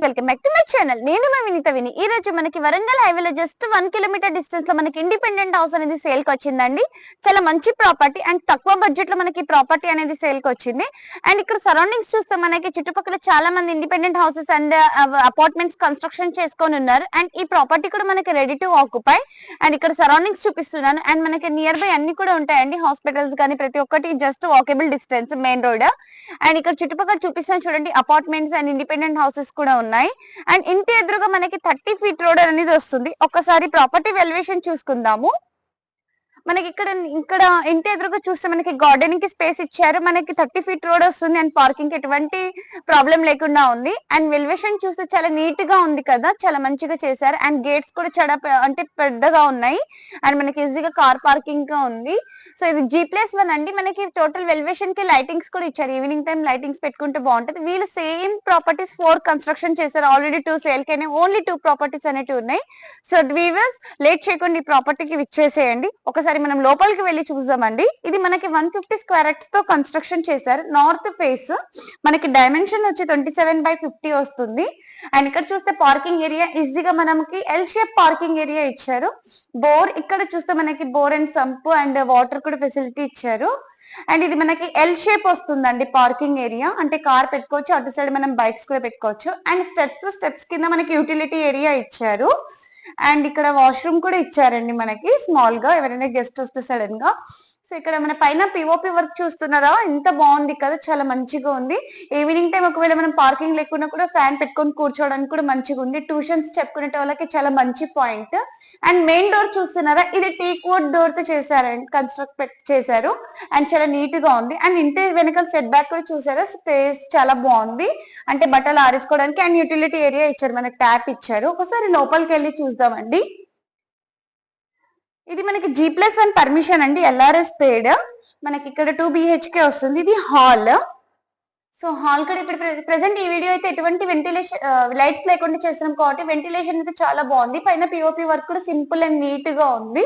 Friends welcome back to my channel నేను మా వినిత విని. ఈ రోజు మనకి వరంగల్ హైవేలో జస్ట్ వన్ కిలోమీటర్ డిస్టెన్స్లో మనకి ఇండిపెండెంట్ హౌస్ అనేది సేల్కి వచ్చిందండి. చాలా మంచి ప్రాపర్టీ అండ్ తక్కువ బడ్జెట్లో మనకి ప్రాపర్టీ అనేది సేల్కి వచ్చింది. అండ్ ఇక్కడ సరౌండింగ్స్ చూస్తే మనకి చుట్టుపక్కల చాలా మంది independent houses and apartments construction చేసుకొని ఉన్నారు. అండ్ ఈ ప్రాపర్టీ కూడా మనకి రెడీ టు ఆక్యుపై అండ్ ఇక్కడ సరౌండింగ్స్ చూపిస్తున్నాను. అండ్ మనకి నియర్ బై అన్ని కూడా ఉంటాయండి. హాస్పిటల్స్ కానీ ప్రతి ఒక్కటి just walkable distance main road and ఇక్కడ చుట్టుపక్కల చూపిస్తాను చూడండి అపార్ట్మెంట్స్ అండ్ ఇండిపెండెంట్ హౌసెస్ కూడా ఉన్నాయి. అండ్ ఇంటి ఎదురుగా మనకి థర్టీ ఫీట్ రోడ్ అనేది వస్తుంది. ఒక్కసారి ప్రాపర్టీ వెల్యుయేషన్ చూసుకుందాము. మనకి ఇక్కడ ఇక్కడ ఇంటి ఎదురుగా చూస్తే మనకి గార్డెనింగ్కి స్పేస్ ఇచ్చారు. మనకి థర్టీ ఫీట్ రోడ్ వస్తుంది అండ్ పార్కింగ్కి ఎటువంటి ప్రాబ్లం లేకుండా ఉంది. అండ్ వెల్వేషన్ చూస్తే చాలా నీట్గా ఉంది కదా. చాలా మంచిగా చేశారు. అండ్ గేట్స్ కూడా చాలా అంటే పెద్దగా ఉన్నాయి. అండ్ మనకి ఈజీగా కార్ పార్కింగ్గా ఉంది. సో ఇది జీ ప్లస్ వన్ అండి. మనకి టోటల్ వెల్వేషన్కి లైటింగ్స్ కూడా ఇచ్చారు. ఈవినింగ్ టైం లైటింగ్స్ పెట్టుకుంటే బాగుంటది. వీళ్ళు సేమ్ ప్రాపర్టీస్ ఫోర్ కన్స్ట్రక్షన్ చేశారు. ఆల్రెడీ టూ సేల్ కైనా ఓన్లీ టూ ప్రాపర్టీస్ అనేవి ఉన్నాయి. సో వీవర్స్ లేట్ చేయకుండా ఈ ప్రాపర్టీకి విచ్చేసేయండి. ఒకసారి మనం లోపలికి వెళ్ళి చూద్దామండి. ఇది మనకి వన్ ఫిఫ్టీ స్క్వేరక్స్తో కన్స్ట్రక్షన్ చేశారు. నార్త్ ఫేస్ మనకి డైమెన్షన్ వచ్చి ట్వంటీ సెవెన్ బై ఫిఫ్టీ వస్తుంది. అండ్ ఇక్కడ చూస్తే పార్కింగ్ ఏరియా ఈజీగా మనకి ఎల్ షేప్ పార్కింగ్ ఏరియా ఇచ్చారు. బోర్ ఇక్కడ చూస్తే మనకి bore and sump and water కూడా ఫెసిలిటీ ఇచ్చారు. అండ్ ఇది మనకి ఎల్ షేప్ వస్తుందండి పార్కింగ్ ఏరియా అంటే కార్ పెట్టుకోవచ్చు అటు సైడ్ మనం బైక్స్ కూడా పెట్టుకోవచ్చు. అండ్ స్టెప్స్ స్టెప్స్ కింద మనకి యూటిలిటీ ఏరియా ఇచ్చారు. అండ్ ఇక్కడ వాష్రూమ్ కూడా ఇచ్చారండి మనకి. స్మాల్గా ఎవరైనా గెస్ట్ వస్తే సడన్గా సో ఇక్కడ మన పైన పిఓపి వర్క్ చూస్తున్నారా? ఎంత బాగుంది కదా చాలా మంచిగా ఉంది. ఈవినింగ్ టైం ఒకవేళ మనం పార్కింగ్ లేకుండా కూడా ఫ్యాన్ పెట్టుకొని కూర్చోవడానికి కూడా మంచిగా ఉంది. ట్యూషన్స్ చెప్పుకునే వాళ్ళకి చాలా మంచి పాయింట్ అండ్ మెయిన్ డోర్ చూస్తున్నారా? ఇది టీక్ వుడ్ డోర్తో చేశారండి కన్స్ట్రక్ట్ చేశారు. అండ్ చాలా నీట్గా ఉంది. అండ్ ఇంటి వెనకాల సెట్ బ్యాక్ కూడా చూసారా? స్పేస్ చాలా బాగుంది. అంటే బట్టలు ఆరేసుకోవడానికి అండ్ యూటిలిటీ ఏరియా ఇచ్చారు మనకి ట్యాప్ ఇచ్చారు. ఒకసారి లోపలికి వెళ్ళి చూద్దామండి. ఇది మనకి జీ ప్లస్ వన్ పర్మిషన్ అండి ఎల్ఆర్ఎస్ పేడ్ మనకి ఇక్కడ టూ బిహెచ్కే వస్తుంది ఇది హాల్ సో హాల్ కూడా ఇప్పుడు ప్రెసెంట్ ఈ వీడియో అయితే ఎటువంటి వెంటిలేషన్ లైట్స్ uh, లేకుండా చేస్తున్నాం కాబట్టి వెంటిలేషన్ అయితే చాలా బాగుంది. పైన పిఓపి వర్క్ కూడా సింపుల్ అండ్ నీట్గా ఉంది.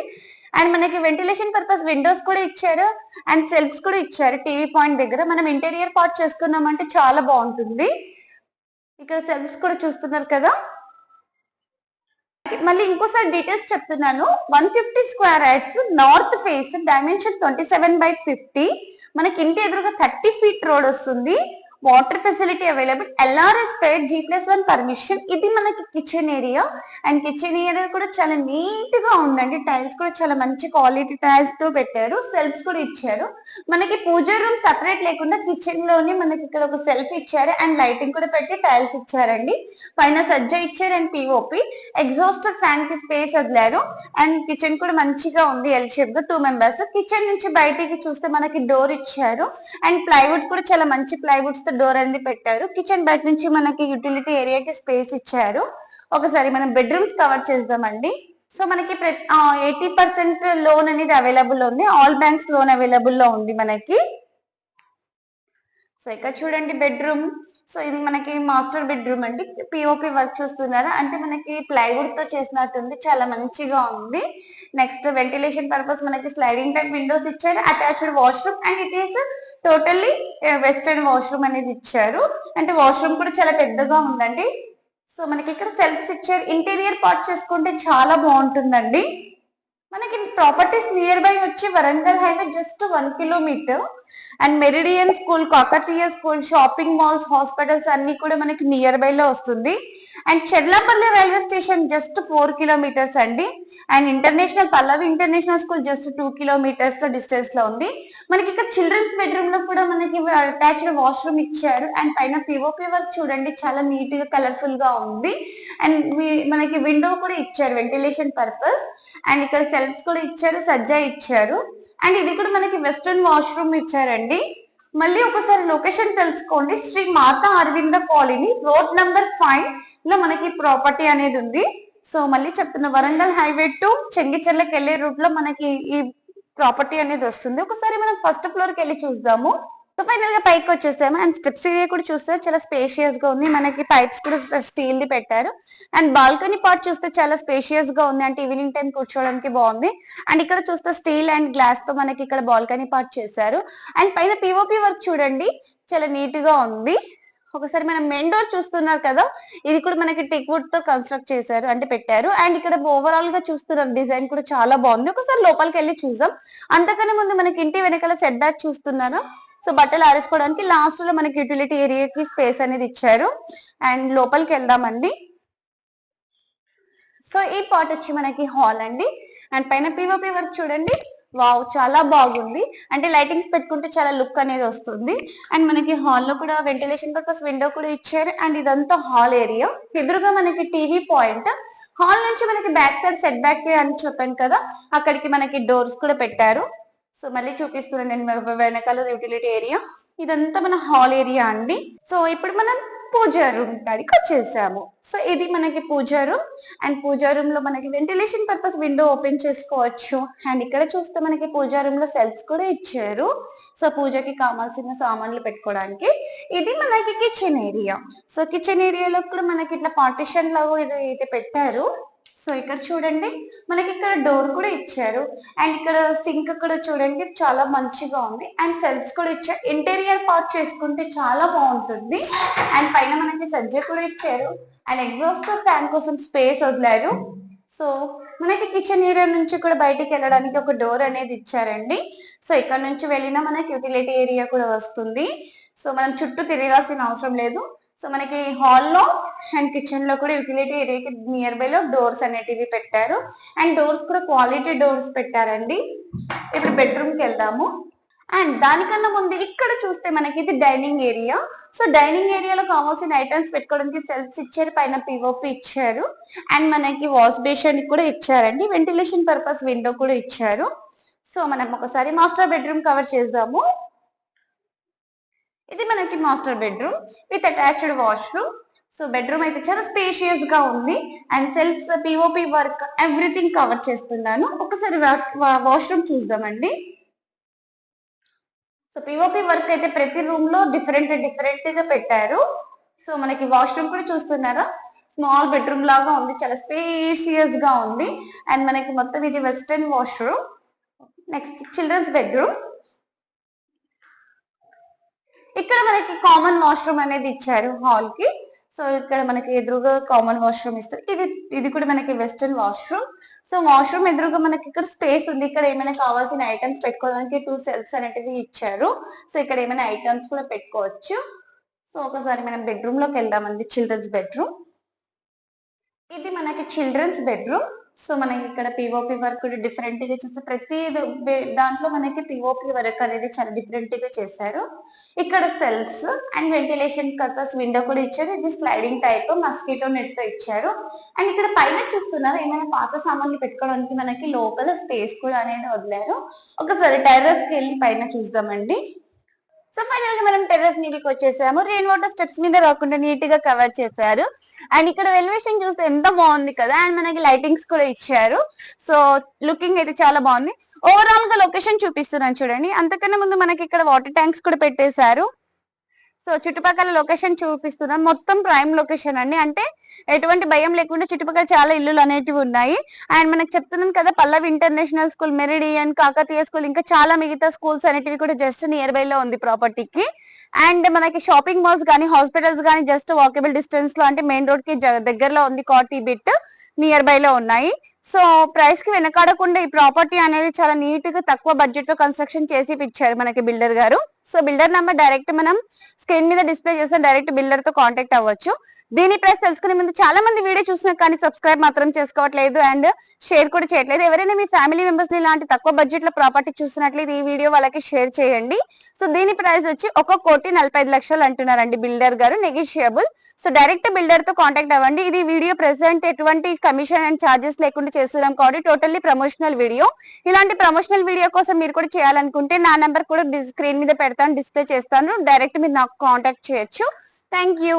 అండ్ మనకి వెంటిలేషన్ పర్పస్ విండోస్ కూడా ఇచ్చారు అండ్ సెల్ఫ్స్ కూడా ఇచ్చారు టీవీ పాయింట్ దగ్గర. మనం ఇంటీరియర్ పార్ట్ చేసుకున్నామంటే చాలా బాగుంటుంది. ఇక్కడ సెల్ఫ్స్ కూడా చూస్తున్నారు కదా. మళ్ళీ ఇంకోసారి డీటెయిల్స్ చెప్తున్నాను. One fifty square yards north face dimension twenty seven by fifty మనకి ఇంటి ఎదురుగా థర్టీ ఫీట్ రోడ్ వస్తుంది. Water facility available LRS paid G plus one permission ఇది మనకి kitchen area and kitchen area కూడా చాలా నీట్గా ఉందండి. టైల్స్ కూడా చాలా మంచి క్వాలిటీ టైల్స్తో పెట్టారు. సెల్ఫ్స్ కూడా ఇచ్చారు. మనకి పూజ రూమ్ సెపరేట్ లేకుండా కిచెన్లోనే మనకి ఇక్కడ ఒక సెల్ఫ్ ఇచ్చారు. అండ్ లైటింగ్ కూడా పెట్టి టైల్స్ ఇచ్చారండి. పైన సజ్జ ఇచ్చారు అండ్ పిఓపి ఎగ్జాస్టర్ ఫ్యాన్కి స్పేస్ వదిలారు. అండ్ కిచెన్ కూడా మంచిగా ఉంది ఎల్ షేప్గా. టూ మెంబర్స్ కిచెన్ నుంచి బయటికి చూస్తే మనకి డోర్ ఇచ్చారు. అండ్ ప్లైవుడ్ కూడా చాలా మంచి ప్లైవుడ్స్తో డోర్ అనేది పెట్టారు. కిచెన్ బయట నుంచి మనకి యూటిలిటీ ఏరియాకి స్పేస్ ఇచ్చారు. ఒకసారి మనం బెడ్రూమ్స్ కవర్ చేద్దామండి. సో మనకి ఎయిటీ పర్సెంట్ లోన్ అనేది అవైలబుల్ ఉంది. ఆల్ బ్యాంక్స్ లోన్ అవైలబుల్లో ఉంది మనకి. సో ఇక్కడ చూడండి బెడ్రూమ్ సో ఇది మనకి మాస్టర్ బెడ్రూమ్ అండి. పిఓపి వర్క్ చూస్తున్నారా? అంటే మనకి ప్లైవుడ్తో చేసినట్టుంది. చాలా మంచిగా ఉంది. నెక్స్ట్ వెంటిలేషన్ పర్పస్ మనకి స్లైడింగ్ టైప్ విండోస్ ఇచ్చారు. Attached washroom and it is totally western washroom అనేది ఇచ్చారు. అంటే వాష్రూమ్ కూడా చాలా పెద్దగా ఉందండి. సో మనకి ఇక్కడ సెల్ఫ్స్ ఇచ్చారు. ఇంటీరియర్ పార్ట్ చేసుకుంటే చాలా బాగుంటుందండి. మనకి ప్రాపర్టీస్ నియర్ బై వచ్చి Warangal highway just one kilometre and Meridian school Kakatiya school shopping malls hospitals అన్ని కూడా మనకి నియర్ బై లో వస్తుంది. And Cherlapalli railway station just four kilometres అండి. And international Pallavi international school just two కిలోమీటర్స్లో డిస్టెన్స్లో ఉంది. మనకి ఇక్కడ చిల్డ్రన్స్ బెడ్రూమ్లో కూడా మనకి అటాచ్డ్ వాష్రూమ్ ఇచ్చారు. అండ్ పైన పిఓపి వర్క్ చూడండి చాలా నీట్గా కలర్ఫుల్గా ఉంది. అండ్ మనకి విండో కూడా ఇచ్చారు వెంటిలేషన్ పర్పస్. అండ్ ఇక్కడ సెల్ఫ్స్ కూడా ఇచ్చారు సజ్జా ఇచ్చారు. అండ్ ఇది కూడా మనకి వెస్టర్న్ వాష్రూమ్ ఇచ్చారండి. మళ్ళీ ఒకసారి లొకేషన్ తెలుసుకోండి. Sri Mata Aravinda colony road number ఫైవ్లో మనకి ప్రాపర్టీ అనేది ఉంది. సో మళ్ళీ చెప్తున్నా వరంగల్ హైవే టు చెంగిచెర్లకు వెళ్ళే రూట్లో మనకి ఈ ప్రాపర్టీ అనేది వస్తుంది. ఒకసారి మనం ఫస్ట్ ఫ్లోర్కి వెళ్ళి చూద్దాము. సో ఫైనల్గా పైకి వచ్చేసాము అండ్ స్టెప్స్ ఏరియా కూడా చూస్తే చాలా స్పేషియస్గా ఉంది. మనకి పైప్స్ కూడా స్టీల్ ది పెట్టారు. అండ్ బాల్కనీ పార్ట్ చూస్తే చాలా స్పేషియస్గా ఉంది. అంటే ఈవినింగ్ టైం కూర్చోవడానికి బాగుంది. అండ్ ఇక్కడ చూస్తే స్టీల్ అండ్ గ్లాస్తో మనకి ఇక్కడ బాల్కనీ పార్ట్ చేశారు. అండ్ పైన పిఓపి వర్క్ చూడండి. చాలా నీట్గా ఉంది. ఒకసారి మనం మెయిన్ డోర్ చూస్తున్నారు కదా ఇది కూడా మనకి టిక్ వుడ్తో కన్స్ట్రక్ట్ చేశారు అంటే పెట్టారు. అండ్ ఇక్కడ ఓవరాల్గా చూస్తున్నారు డిజైన్ కూడా చాలా బాగుంది. ఒకసారి లోపలికి వెళ్ళి చూద్దాం. అంతకన్నా ముందు మనకి ఇంటి వెనకాల సెట్ బ్యాక్ చూస్తున్నారా? సో బట్టలు ఆరేసుకోవడానికి లాస్ట్లో మనకి యూటిలిటీ ఏరియాకి స్పేస్ అనేది ఇచ్చారు. అండ్ లోపలికి వెళ్దామండి. సో ఈ పార్ట్ వచ్చి మనకి హాల్ అండి. అండ్ పైన పిఓపి వర్క్ చూడండి. వావ్ చాలా బాగుంది. అంటే లైటింగ్స్ పెట్టుకుంటే చాలా లుక్ అనేది వస్తుంది. అండ్ మనకి హాల్లో కూడా వెంటిలేషన్ పర్పస్ విండో కూడా ఇచ్చారు. అండ్ ఇదంతా హాల్ ఏరియా ఎదురుగా మనకి టీవీ పాయింట్ హాల్ నుంచి మనకి బ్యాక్ సైడ్ సెట్ బ్యాక్ అని చెప్పాను కదా. అక్కడికి మనకి డోర్స్ కూడా పెట్టారు. సో మళ్ళీ చూపిస్తున్నాను నేను వెనకాల యూటిలిటీ ఏరియా ఇదంతా మన హాల్ ఏరియా అండి. సో ఇప్పుడు మనం పూజా రూమ్ కాడికి వచ్చేసాము. సో ఇది మనకి పూజా రూమ్ అండ్ పూజా రూమ్లో మనకి వెంటిలేషన్ పర్పస్ విండో ఓపెన్ చేసుకోవచ్చు. అండ్ ఇక్కడ చూస్తే మనకి పూజా రూమ్లో సెల్స్ కూడా ఇచ్చారు. సో పూజకి కావాల్సిన సామాన్లు పెట్టుకోవడానికి. ఇది మనకి కిచెన్ ఏరియా సో కిచెన్ ఏరియాలో కూడా మనకి ఇట్లా పార్టిషన్ లాగా ఇది అయితే పెట్టారు. సో ఇక్కడ చూడండి. మనకి ఇక్కడ డోర్ కూడా ఇచ్చారు. అండ్ ఇక్కడ సింక్ కూడా చూడండి చాలా మంచిగా ఉంది. అండ్ సెల్ఫ్స్ కూడా ఇచ్చారు. ఇంటీరియర్ పార్ట్ చేసుకుంటే చాలా బాగుంటుంది. అండ్ పైన మనకి సజ్జ కూడా ఇచ్చారు. అండ్ ఎగ్జాస్ట్ ఫ్యాన్ కోసం స్పేస్ వదిలారు. సో మనకి కిచెన్ ఏరియా నుంచి కూడా బయటికి వెళ్ళడానికి ఒక డోర్ అనేది ఇచ్చారండి. సో ఇక్కడ నుంచి వెళ్ళినా మనకి యూటిలిటీ ఏరియా కూడా వస్తుంది. సో మనం చుట్టూ తిరగాల్సిన అవసరం లేదు. సో మనకి హాల్లో అండ్ కిచెన్లో కూడా యూటిలిటీ ఏరియాకి నియర్ బై లో డోర్స్ అనేటివి పెట్టారు. అండ్ డోర్స్ కూడా క్వాలిటీ డోర్స్ పెట్టారండి. ఇప్పుడు బెడ్రూమ్కి వెళ్దాము. అండ్ దానికన్నా ముందు ఇక్కడ చూస్తే మనకి ఇది డైనింగ్ ఏరియా సో డైనింగ్ ఏరియాలో కావాల్సిన ఐటమ్స్ పెట్టుకోవడానికి సెల్ఫ్స్ ఇచ్చారు. పైన పిఓపి ఇచ్చారు. అండ్ మనకి వాష్ బేషన్ కూడా ఇచ్చారండి. వెంటిలేషన్ పర్పస్ విండో కూడా ఇచ్చారు. సో మనం ఒకసారి మాస్టర్ బెడ్రూమ్ కవర్ చేద్దాము. ఇది మనకి master bedroom with attached washroom so bedroom అయితే చాలా స్పేషియస్గా ఉంది. And shelves POP work everything cover చేస్తున్నాను. ఒకసారి వాష్రూమ్ చూద్దామండి. సో పిఓపి వర్క్ అయితే ప్రతి రూమ్లో డిఫరెంట్ డిఫరెంట్గా పెట్టారు. సో మనకి వాష్రూమ్ కూడా చూస్తున్నారా? స్మాల్ బెడ్రూమ్ లాగా ఉంది. చాలా స్పేషియస్గా ఉంది. అండ్ మనకి మొత్తం ఇది western washroom next childrens bedroom ఇక్కడ మనకి కామన్ వాష్రూమ్ అనేది ఇచ్చారు హాల్కి. సో ఇక్కడ మనకి ఎదురుగా కామన్ వాష్రూమ్ ఇస్తారు. ఇది ఇది కూడా మనకి వెస్టర్న్ వాష్రూమ్ సో వాష్రూమ్ ఎదురుగా మనకి ఇక్కడ స్పేస్ ఉంది. ఇక్కడ ఏమైనా కావాల్సిన ఐటమ్స్ పెట్టుకోవడానికి టూ సెల్స్ అనేటివి ఇచ్చారు. సో ఇక్కడ ఏమైనా ఐటమ్స్ కూడా పెట్టుకోవచ్చు. సో ఒకసారి మనం బెడ్రూమ్లోకి వెళ్దామండి. చిల్డ్రన్స్ బెడ్రూమ్ ఇది మనకి చిల్డ్రన్స్ బెడ్రూమ్ సో మనకి ఇక్కడ పిఓపి వర్క్ కూడా డిఫరెంట్గా చేస్తే ప్రతి దాంట్లో మనకి పిఓపి వర్క్ అనేది చాలా డిఫరెంట్గా చేశారు. ఇక్కడ shelves and ventilation purpose window కూడా ఇచ్చారు. ఇది స్లైడింగ్ టైప్ మస్కిటో నెట్తో ఇచ్చారు. అండ్ ఇక్కడ పైన చూస్తున్నారు ఏమైనా పాత సామాన్లు పెట్టుకోవడానికి మనకి లోపల స్పేస్ కూడా అనేది వదిలారు. ఒకసారి టెర్రస్కి వెళ్ళి పైన చూద్దామండి. సో ఫైనల్గా మనం టెర్రస్ మీదకి వచ్చేసాము. రెయిన్ వాటర్ స్టెప్స్ మీద రాకుండా నీట్గా కవర్ చేశారు. అండ్ ఇక్కడ ఎలివేషన్ చూస్తే ఎంత బాగుంది కదా? అండ్ మనకి లైటింగ్స్ కూడా ఇచ్చారు. సో లుకింగ్ అయితే చాలా బాగుంది. ఓవరాల్గా లొకేషన్ చూపిస్తున్నాను చూడండి. అంతకన్నా ముందు మనకి ఇక్కడ వాటర్ ట్యాంక్స్ కూడా పెట్టేశారు. సో చుట్టుపక్కల లొకేషన్ చూపిస్తున్నాం. మొత్తం ప్రైమ్ లొకేషన్ అండి. అంటే ఎటువంటి భయం లేకుండా చుట్టుపక్కల చాలా ఇల్లులు అనేటివి ఉన్నాయి. అండ్ మనకు చెప్తున్నాం కదా Pallavi international school Meridian Kakatiya school ఇంకా చాలా మిగతా స్కూల్స్ అనేటివి కూడా జస్ట్ నియర్ బై లో ఉంది ప్రాపర్టీకి అండ్ మనకి షాపింగ్ మాల్స్ కానీ హాస్పిటల్స్ కానీ జస్ట్ వాకబుల్ డిస్టెన్స్లో అంటే మెయిన్ రోడ్కి దగ్గరలో ఉంది కాటీ బిట్ నియర్ బై లో ఉన్నాయి. సో ప్రైస్కి వెనకాడకుండా ఈ ప్రాపర్టీ అనేది చాలా నీట్గా తక్కువ బడ్జెట్తో కన్స్ట్రక్షన్ చేసి ఇచ్చారు మనకి బిల్డర్ గారు. సో బిల్డర్ నంబర్ డైరెక్ట్ మనం స్క్రీన్ మీద డిస్ప్లే చేస్తే డైరెక్ట్ బిల్డర్తో కాంటాక్ట్ అవ్వచ్చు. దీని ప్రైస్ తెలుసుకునే ముందు చాలా మంది వీడియో చూసినా కానీ సబ్స్క్రైబ్ మాత్రం చేసుకోవట్లేదు అండ్ షేర్ కూడా చేయట్లేదు. ఎవరైనా మీ ఫ్యామిలీ మెంబర్స్ని ఇలాంటి తక్కువ బడ్జెట్లో ప్రాపర్టీ చూసినట్లయితే ఈ వీడియో వాళ్ళకి షేర్ చేయండి. సో దీని ప్రైస్ వచ్చి ఒక కోటి నలభై ఐదు లక్షలు అంటున్నారండి బిల్డర్ గారు నెగిషియబుల్ సో డైరెక్ట్ బిల్డర్తో కాంటాక్ట్ అవ్వండి. ఇది వీడియో ప్రెసెంట్ ఎటువంటి కమిషన్ అండ్ చార్జెస్ లేకుండా చేస్తున్నాం కాబట్టి టోటల్లీ ప్రమోషనల్ వీడియో ఇలాంటి ప్రమోషనల్ వీడియో కోసం మీరు కూడా చేయాలనుకుంటే నా నెంబర్ కూడా స్క్రీన్ మీద పెడతాను డిస్ప్లే చేస్తాను. డైరెక్ట్ మీరు నాకు కాంటాక్ట్ చేయొచ్చు. Thank you